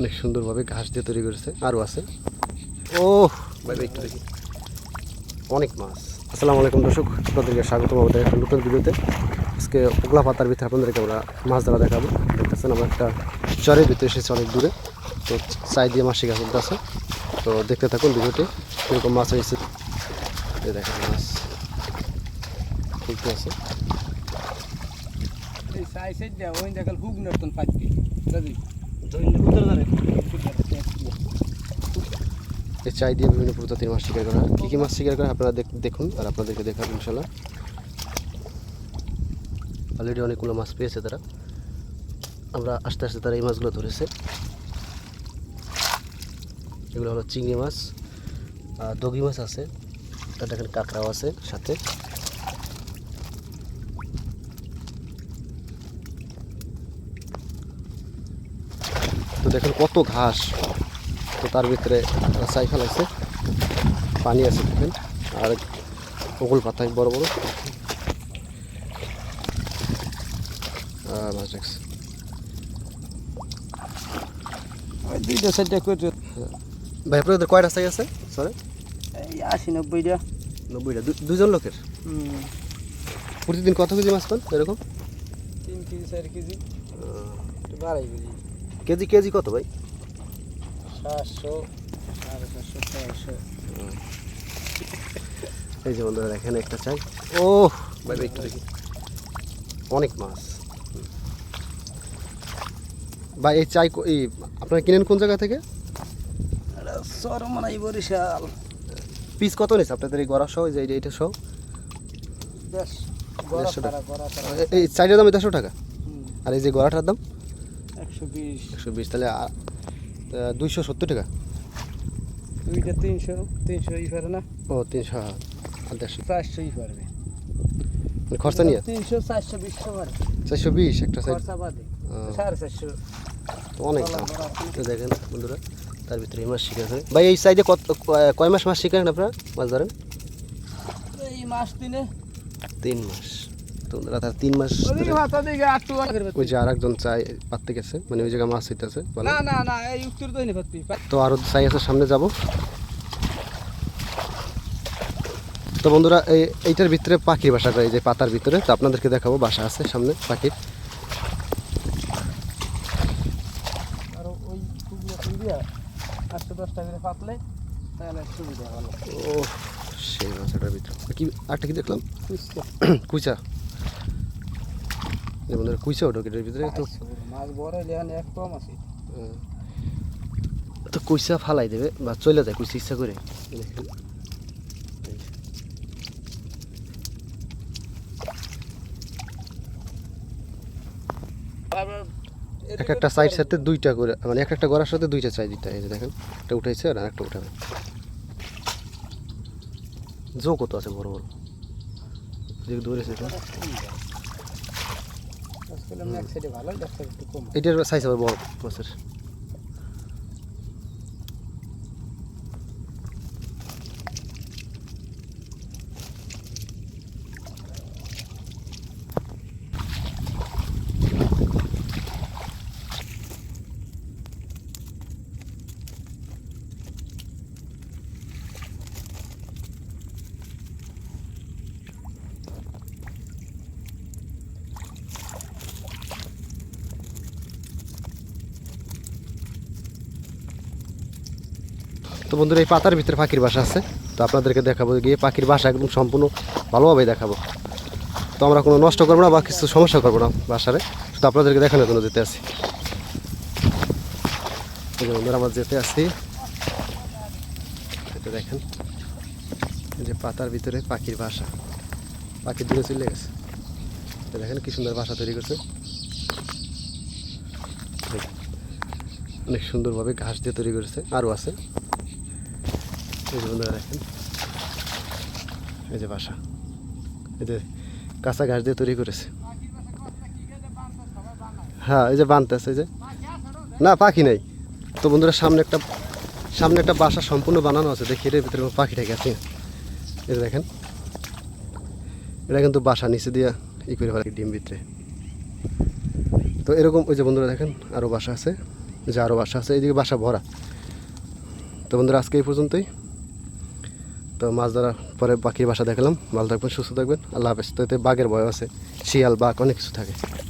অনেক সুন্দরভাবে ঘাস দিয়ে তৈরি করেছে। আরও আছে। ও ভাই ভাই একটু দেখি। অনেক মাছ। আসসালামু আলাইকুম দর্শক আপনাদেরকে স্বাগতম আমাদের একটা নতুন ভিডিওতে। আজকে ওগলা পাতার ভিতরে আপনাদেরকে আমরা মাছ ধরা দেখাবো। দেখতেছেন আমরা একটা চরের ভিতরে এসেছি অনেক দূরে। তো চাই দিয়ে মাছ শিকার করতে আছে। তো দেখতে থাকুন ভিডিওটি কীরকম মাছ হয়েছে। এই দেখেন মাছ। খুলতে আছে। এই সাই সাইড দেয়া ওই দেখাল হুক নতুন পাচ্ছি দাদি এই চাই দিয়ে বিভিন্ন প্রজাতির মাছ শিকার করা কী কী মাছ শিকার করে আপনারা দেখুন আর আপনাদেরকে দেখাবো ইনশাল্লাহ অলরেডি অনেকগুলো মাছ পেয়েছে তারা। আমরা আস্তে আস্তে তারা এই মাছগুলো ধরেছে। এগুলো হলো চিংড়ি মাছ দগি মাছ আছে আর দেখেন কাঁকড়াও আছে সাথে। তো দেখেন কত ঘাস। তো তার ভিতরে চাই ফেলাইছে। পানি আছে দেখেন। আর ওগুল পাতায় বড় বড়। মাছ রাখছে। দুইটা সাইডটা ভাই আপনাদের আছে? সরে এই আশি নব্বইটা। নব্বইটা। দু- দুজন লোকের? প্রতিদিন কত কেজি মাছ পান? এরকম? তিন কেজি চার কেজি। বাড়াই কেজি কেজি কেজি কত ভাই? সাতশো সাড়ে সাতশো ছয়শো। এই যে বন্ধুরা এখানে একটা চাই। ও ভাই একটু দেখি। অনেক মাছ। ভাই এই চাই এই আপনারা কিনেন কোন জায়গা থেকে? সরমানাই বরিশাল। পিস কত নিয়েছে আপনাদের এই গড়া সহ? এই যে এইটা সহ? দেড়শো টাকা। এই চাইটার দাম দেড়শো টাকা? আর এই যে গড়াটার দাম? একশো বিশ। বিশ তাহলে দুইশো সত্তর টাকা। দুইটা তিনশো তিনশো ই পারে না? ও তিনশো আর দেড়শো চারশো ই পারবে। খরচা নিয়ে? তিনশো চারশো বিশশো পারে চারশো বিশ একটা সাইড। সাড়ে চারশো। অনেক দেখেন বন্ধুরা তার ভিতরে এই মাছ শিকার হয়। ভাই এই সাইডে কত কয়- মাস মাছ শিকারেন আপনারা মাছ ধরেন? এই মাস দিনে তিন মাস। তো বন্ধুরা তিন মাস ওদিকে ধরে মাথা দিকে আটটু ওই যে আর একজন চাই পাততে গেছে। মানে ওই জায়গায় মাছ হইতেছে তো আরও চাই আছে সামনে যাব। তো বন্ধুরা এই এইটার ভিতরে পাখির বাসাটা এই যে পাতার ভিতরে তো আপনাদেরকে দেখাবো বাসা আছে সামনে পাখির। ও সেই বাসাটার ভিতরে। কি আরটা কি দেখলাম? বুঝতে বন্ধুরা কুইচা ওটা এটার ভিতরে তো মাছ বড় এক কম আছে। তো কুইচা ফালাই দেবে বা চলে যায় কুইচা ইচ্ছা করে। যে। এক একটা সাইড সাথে দুইটা করে মানে এক একটা গড়ার সাথে দুইটা চাই দিতে হয় এই যে দেখেন একটা উঠাইছে আর একটা উঠাবে। জো কত আছে বড় বড়? যেগুলো ধরেছে এটা। এক সাইডে ভালো এক সাইডে একটু কম এটার সাইজ আবার বড় মাছের তো বন্ধুরা, এই পাতার ভিতরে পাখির বাসা আছে। তো আপনাদেরকে দেখাবো, গিয়ে পাখির বাসা একদম সম্পূর্ণ ভালোভাবে দেখাবো। তো আমরা কোনো নষ্ট করব না বা কিছু সমস্যা করব না বাসারে। শুধু আপনাদেরকে দেখানোর জন্য যেতে আসি বন্ধুরা, আমরা যেতে আসি এটা দেখেন যে পাতার ভিতরে পাখির বাসা। পাখির দূরে চলে গেছে। দেখেন কি সুন্দর বাসা তৈরি করছে। অনেক সুন্দরভাবে ঘাস দিয়ে তৈরি করেছে। আরও আছে। এই যে বন্ধুরা দেখেন, এই যে বাসা, এই যে কাঁচা ঘাস দিয়ে তৈরি করেছে। হ্যাঁ এই যে বানতেছে, এই যে। না, পাখি নেই। তো বন্ধুরা, সামনে একটা সামনে একটা বাসা সম্পূর্ণ বানানো আছে। দেখি এর ভিতরে পাখিটা গেছে এই যে দেখেন, এটা কিন্তু বাসা নিচে দিয়ে ই করে ফেলে, ডিম ভিতরে। তো এরকম, ওই যে বন্ধুরা দেখেন আরও বাসা আছে। যে আরও বাসা আছে, এইদিকে বাসা ভরা। তো বন্ধুরা, আজকে এই পর্যন্তই। তো মাছ ধরার পরে বাকি বাসা দেখলাম। ভালো থাকবেন, সুস্থ থাকবেন। আল্লাহ হাফেজ। তো এতে বাঘের ভয় আছে, শিয়াল, বাঘ, অনেক কিছু থাকে।